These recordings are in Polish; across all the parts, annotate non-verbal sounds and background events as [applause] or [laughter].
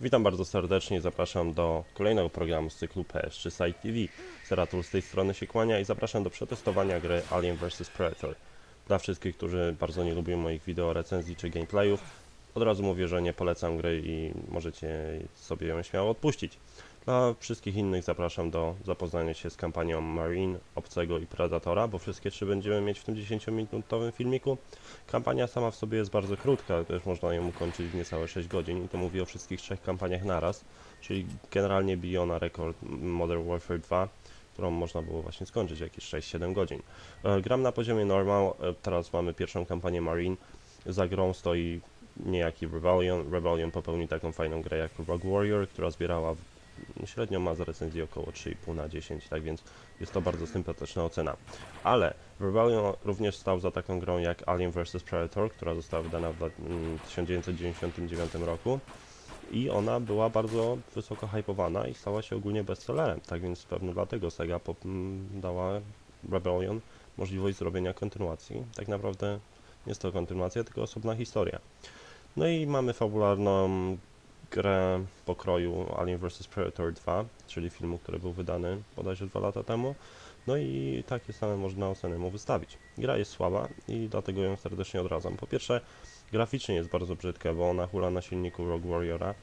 Witam bardzo serdecznie i zapraszam do kolejnego programu z cyklu PS czy Site TV. Seratul z tej strony się kłania i zapraszam do przetestowania gry Alien vs Predator. Dla wszystkich, którzy bardzo nie lubią moich wideo recenzji czy gameplayów, od razu mówię, że nie polecam gry i możecie sobie ją śmiało odpuścić. Dla wszystkich innych zapraszam do zapoznania się z kampanią Marine, Obcego i Predatora, bo wszystkie trzy będziemy mieć w tym 10-minutowym filmiku. Kampania sama w sobie jest bardzo krótka, też można ją ukończyć w niecałe 6 godzin i to mówię o wszystkich trzech kampaniach naraz, czyli generalnie bije ona rekord Modern Warfare 2, którą można było właśnie skończyć jakieś 6-7 godzin. E, Gram na poziomie normal, e, teraz mamy pierwszą kampanię Marine, za grą stoi niejaki Rebellion. Rebellion popełnił taką fajną grę jak Rogue Warrior, która zbierała średnio ma za recenzję około 3,5 na 10, tak więc jest to bardzo sympatyczna ocena. Ale Rebellion również stał za taką grą jak Alien vs Predator, która została wydana w lat- mm, 1999 roku i ona była bardzo wysoko hypowana i stała się ogólnie bestsellerem, tak więc pewno dlatego Sega pop- m, dała Rebellion możliwość zrobienia kontynuacji. Tak naprawdę nie jest to kontynuacja, tylko osobna historia. No i mamy fabularną grę pokroju Alien vs Predator 2, czyli filmu, który był wydany bodajże dwa lata temu. No i takie same można oceny mu wystawić. Gra jest słaba i dlatego ją serdecznie odradzam. Po pierwsze, graficznie jest bardzo brzydka, bo ona hula na silniku Rogue Warriora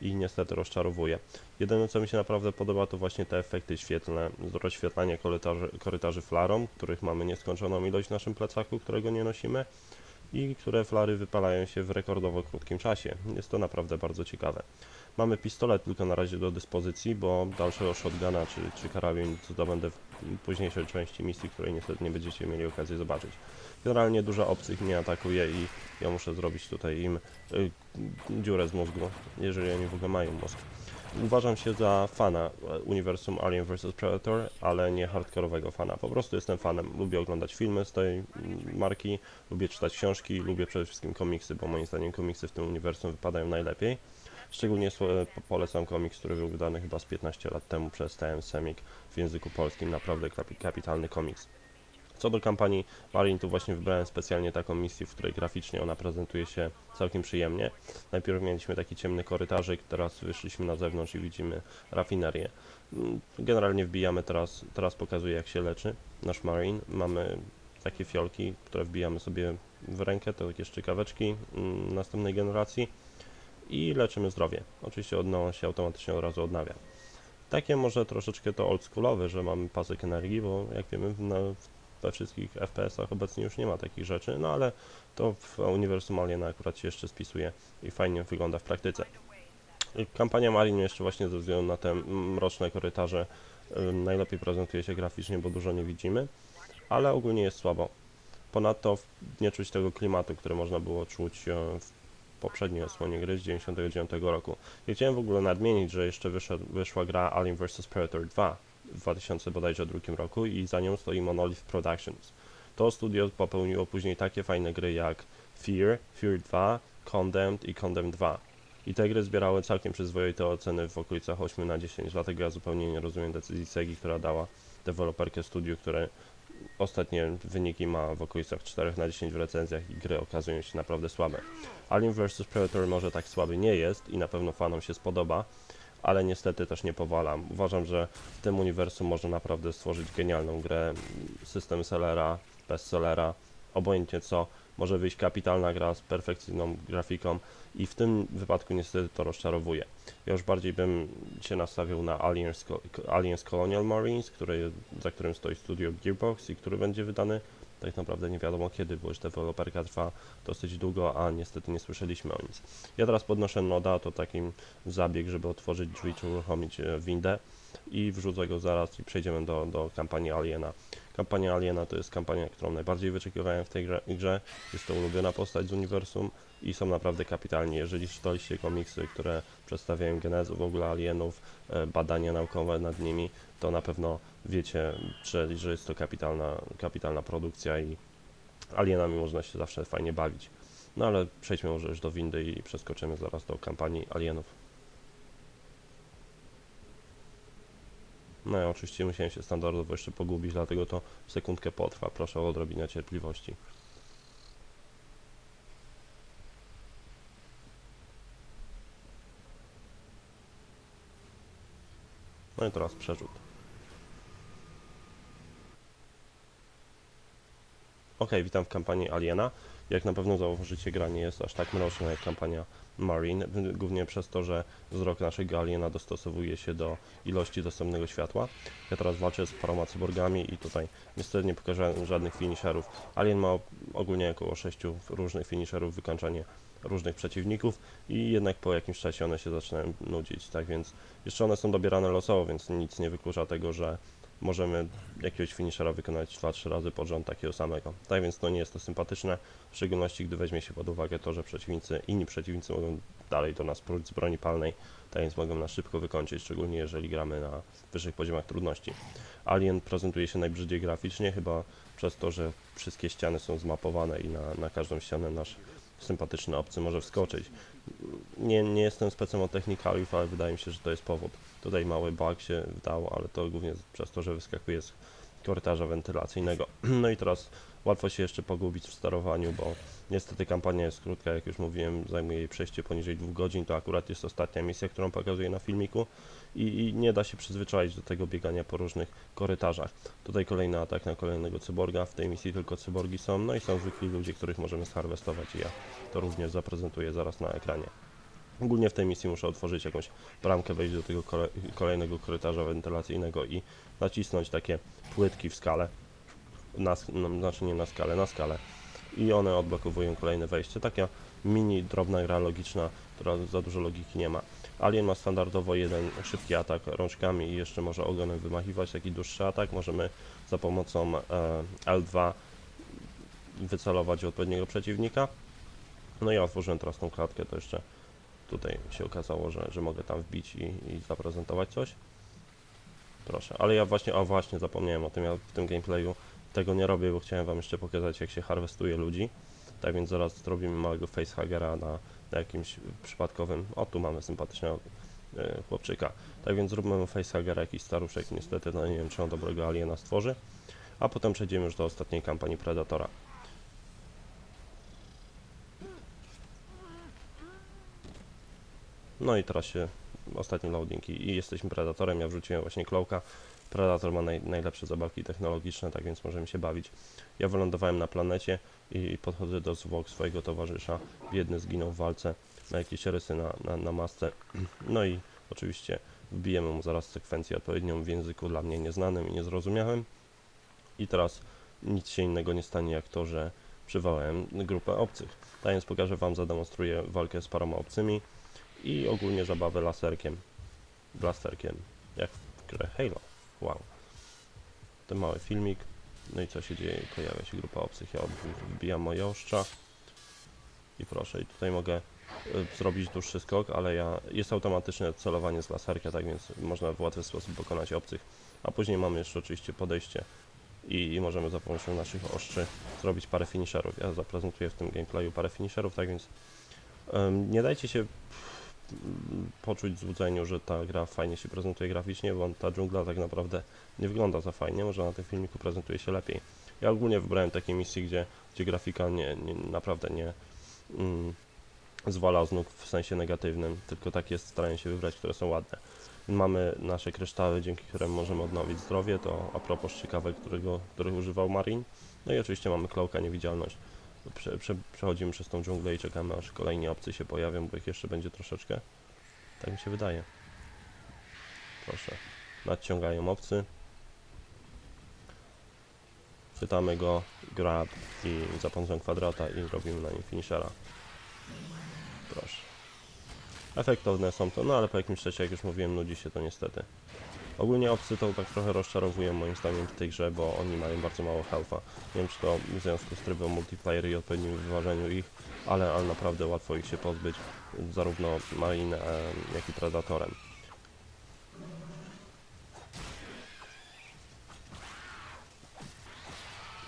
i niestety rozczarowuje. Jedyne co mi się naprawdę podoba to właśnie te efekty świetlne, rozświetlanie korytarzy, korytarzy flarą, których mamy nieskończoną ilość w naszym plecaku, którego nie nosimy i które flary wypalają się w rekordowo krótkim czasie. Jest to naprawdę bardzo ciekawe. Mamy pistolet tylko na razie do dyspozycji, bo dalszego shotguna czy, czy karabin zdobędę w późniejszej części misji, której niestety nie będziecie mieli okazji zobaczyć. Generalnie dużo obcych mnie atakuje i ja muszę zrobić tutaj im y, dziurę z mózgu, jeżeli oni w ogóle mają mózg. Uważam się za fana e, uniwersum Alien vs Predator, ale nie hardkorowego fana. Po prostu jestem fanem. Lubię oglądać filmy z tej mm, marki, lubię czytać książki, lubię przede wszystkim komiksy, bo moim zdaniem komiksy w tym uniwersum wypadają najlepiej. Szczególnie po- polecam komiks, który był wydany chyba z 15 lat temu przez TM Semik w języku polskim. Naprawdę kapi- kapitalny komiks. Co do kampanii Marine, to właśnie wybrałem specjalnie taką misję, w której graficznie ona prezentuje się całkiem przyjemnie. Najpierw mieliśmy taki ciemny korytarzyk, teraz wyszliśmy na zewnątrz i widzimy rafinerię. Mm, Generalnie wbijamy teraz, teraz pokazuję jak się leczy nasz Marine. Mamy takie fiolki, które wbijamy sobie w rękę, to takie szczykaweczki mm, następnej generacji i leczymy zdrowie. Oczywiście ono się automatycznie od razu odnawia. Takie może troszeczkę to oldschoolowe, że mamy pasek energii, bo jak wiemy na, we wszystkich FPS-ach obecnie już nie ma takich rzeczy, no ale to w uniwersum Aliena akurat się jeszcze spisuje i fajnie wygląda w praktyce. Kampania Marine jeszcze właśnie ze względu na te mroczne korytarze najlepiej prezentuje się graficznie, bo dużo nie widzimy, ale ogólnie jest słabo. Ponadto nie czuć tego klimatu, który można było czuć e, w poprzedniej odsłonie gry z 1999 roku. Ja chciałem w ogóle nadmienić, że jeszcze wyszła gra Alien vs Predator 2 w 2000 bodajże drugim roku i za nią stoi Monolith Productions. To studio popełniło później takie fajne gry jak Fear, Fear 2, Condemned i Condemned 2. I te gry zbierały całkiem przyzwoite oceny w okolicach 8 na 10, dlatego ja zupełnie nie rozumiem decyzji Segi, która dała deweloperkę studiu, które ostatnie wyniki ma w okolicach 4 na 10 w recenzjach i gry okazują się naprawdę słabe. Alien vs Predator może tak słaby nie jest i na pewno fanom się spodoba, ale niestety też nie powalam. Uważam, że w tym uniwersum można naprawdę stworzyć genialną grę, system sellera, bestsellera, obojętnie co, może wyjść kapitalna gra z perfekcyjną grafiką i w tym wypadku niestety to rozczarowuje. Ja już bardziej bym się nastawił na Aliens, Aliens Colonial Marines, który, za którym stoi studio Gearbox i który będzie wydany tak naprawdę nie wiadomo kiedy, bo już deweloperka trwa dosyć długo, a niestety nie słyszeliśmy o nic. Ja teraz podnoszę noda, to taki zabieg, żeby otworzyć drzwi czy uruchomić e, windę i wrzucę go zaraz i przejdziemy do, do kampanii Aliena. Kampania Aliena to jest kampania, którą najbardziej wyczekiwałem w tej grze. Jest to ulubiona postać z uniwersum i są naprawdę kapitalni. Jeżeli czytaliście komiksy, które przedstawiają genezę w ogóle alienów, e, badania naukowe nad nimi, to na pewno wiecie, że, że jest to kapitalna, kapitalna produkcja i alienami można się zawsze fajnie bawić. No ale przejdźmy może już do windy i przeskoczymy zaraz do kampanii alienów. No ja oczywiście musiałem się standardowo jeszcze pogubić, dlatego to sekundkę potrwa. Proszę o odrobinę cierpliwości. No i teraz przerzut. Ok, witam w kampanii Aliena. Jak na pewno zauważycie, gra nie jest aż tak mroczna jak kampania Marine, głównie przez to, że wzrok naszego aliena dostosowuje się do ilości dostępnego światła. Ja teraz walczę z paroma cyborgami i tutaj niestety nie pokażę żadnych finisherów. Alien ma ogólnie około 6 różnych finisherów, wykańczanie różnych przeciwników i jednak po jakimś czasie one się zaczynają nudzić, tak więc jeszcze one są dobierane losowo, więc nic nie wyklucza tego, że możemy jakiegoś finishera wykonać 2-3 razy pod rząd takiego samego. Tak więc to nie jest to sympatyczne, w szczególności gdy weźmie się pod uwagę to, że przeciwnicy, inni przeciwnicy mogą dalej do nas próć z broni palnej, tak więc mogą nas szybko wykończyć, szczególnie jeżeli gramy na wyższych poziomach trudności. Alien prezentuje się najbrzydziej graficznie, chyba przez to, że wszystkie ściany są zmapowane i na, na każdą ścianę nasz sympatyczny obcy może wskoczyć. Nie, nie jestem specem od technikaliów, ale wydaje mi się, że to jest powód. Tutaj mały bug się wdał, ale to głównie przez to, że wyskakuje z korytarza wentylacyjnego. [clears throat] No i teraz łatwo się jeszcze pogubić w sterowaniu, bo niestety kampania jest krótka, jak już mówiłem, zajmuje jej przejście poniżej dwóch godzin, to akurat jest ostatnia misja, którą pokazuję na filmiku i, i nie da się przyzwyczaić do tego biegania po różnych korytarzach. Tutaj kolejny atak na kolejnego cyborga, w tej misji tylko cyborgi są, no i są zwykli ludzie, których możemy zharwestować i ja to również zaprezentuję zaraz na ekranie. Ogólnie w tej misji muszę otworzyć jakąś bramkę, wejść do tego kole kolejnego korytarza wentylacyjnego i nacisnąć takie płytki w skalę, na, no, znaczy nie na skalę, na skalę i one odblokowują kolejne wejście. Taka mini, drobna gra logiczna, która za dużo logiki nie ma. Alien ma standardowo jeden szybki atak rączkami i jeszcze może ogonem wymachiwać, taki dłuższy atak. Możemy za pomocą e, L2 wycelować odpowiedniego przeciwnika. No ja otworzyłem teraz tą klatkę, to jeszcze tutaj się okazało, że, że mogę tam wbić i, i zaprezentować coś. Proszę, ale ja właśnie, a właśnie zapomniałem o tym, ja w tym gameplayu tego nie robię, bo chciałem wam jeszcze pokazać jak się harwestuje ludzi. Tak więc zaraz zrobimy małego facehagera na, na jakimś przypadkowym, o tu mamy sympatycznego y, chłopczyka. Tak więc zróbmy facehagera, jakiś staruszek, niestety no nie wiem czy on dobrego aliena stworzy. A potem przejdziemy już do ostatniej kampanii Predatora. No i teraz się ostatni loading i, i jesteśmy Predatorem, ja wrzuciłem właśnie Cloaka. Predator ma naj, najlepsze zabawki technologiczne, tak więc możemy się bawić. Ja wylądowałem na planecie i podchodzę do zwłok swojego towarzysza. Biedny zginął w walce, ma jakieś rysy na, na, na masce. No i oczywiście wbijemy mu zaraz sekwencję odpowiednią w języku dla mnie nieznanym i niezrozumiałym. I teraz nic się innego nie stanie jak to, że przywołałem grupę obcych. Tak więc pokażę Wam, zademonstruję walkę z paroma obcymi i ogólnie zabawę laserkiem. Blasterkiem, jak w grze Halo. Wow. Ten mały filmik. No i co się dzieje? Pojawia się grupa obcych. Ja wbijam moje ostrza. I proszę, i tutaj mogę y, zrobić dłuższy skok, ale ja jest automatyczne celowanie z laserka, tak więc można w łatwy sposób pokonać obcych. A później mamy jeszcze oczywiście podejście i, i możemy za pomocą naszych ostrzy zrobić parę finisherów. Ja zaprezentuję w tym gameplayu parę finisherów, tak więc um, nie dajcie się poczuć złudzeniu, że ta gra fajnie się prezentuje graficznie, bo ta dżungla tak naprawdę nie wygląda za fajnie, może na tym filmiku prezentuje się lepiej. Ja ogólnie wybrałem takie misje, gdzie, gdzie grafika nie, nie naprawdę nie mm, zwala z nóg w sensie negatywnym, tylko takie starają się wybrać, które są ładne. Mamy nasze kryształy, dzięki którym możemy odnowić zdrowie, to a propos ciekawe, którego, których używał Marin. No i oczywiście mamy Klauka Niewidzialność prze, prze, przechodzimy przez tą dżunglę i czekamy aż kolejni obcy się pojawią, bo ich jeszcze będzie troszeczkę. Tak mi się wydaje. Proszę. Nadciągają obcy. Chwytamy go, grab i za pomocą kwadrata i robimy na nim finishera. Proszę. Efektowne są to, no ale po jakimś czasie, jak już mówiłem, nudzi się to niestety. Ogólnie obcy to tak trochę rozczarowują moim zdaniem w tej grze, bo oni mają bardzo mało health'a. Nie wiem czy to w związku z trybem multiplayer i odpowiednim wyważeniu ich, ale, ale naprawdę łatwo ich się pozbyć, zarówno Marine, e, jak i Predatorem.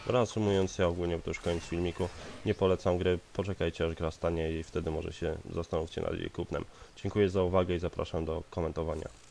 Reasumując, ja ogólnie to już koniec filmiku. Nie polecam gry, poczekajcie aż gra stanie i wtedy może się zastanówcie nad jej kupnem. Dziękuję za uwagę i zapraszam do komentowania.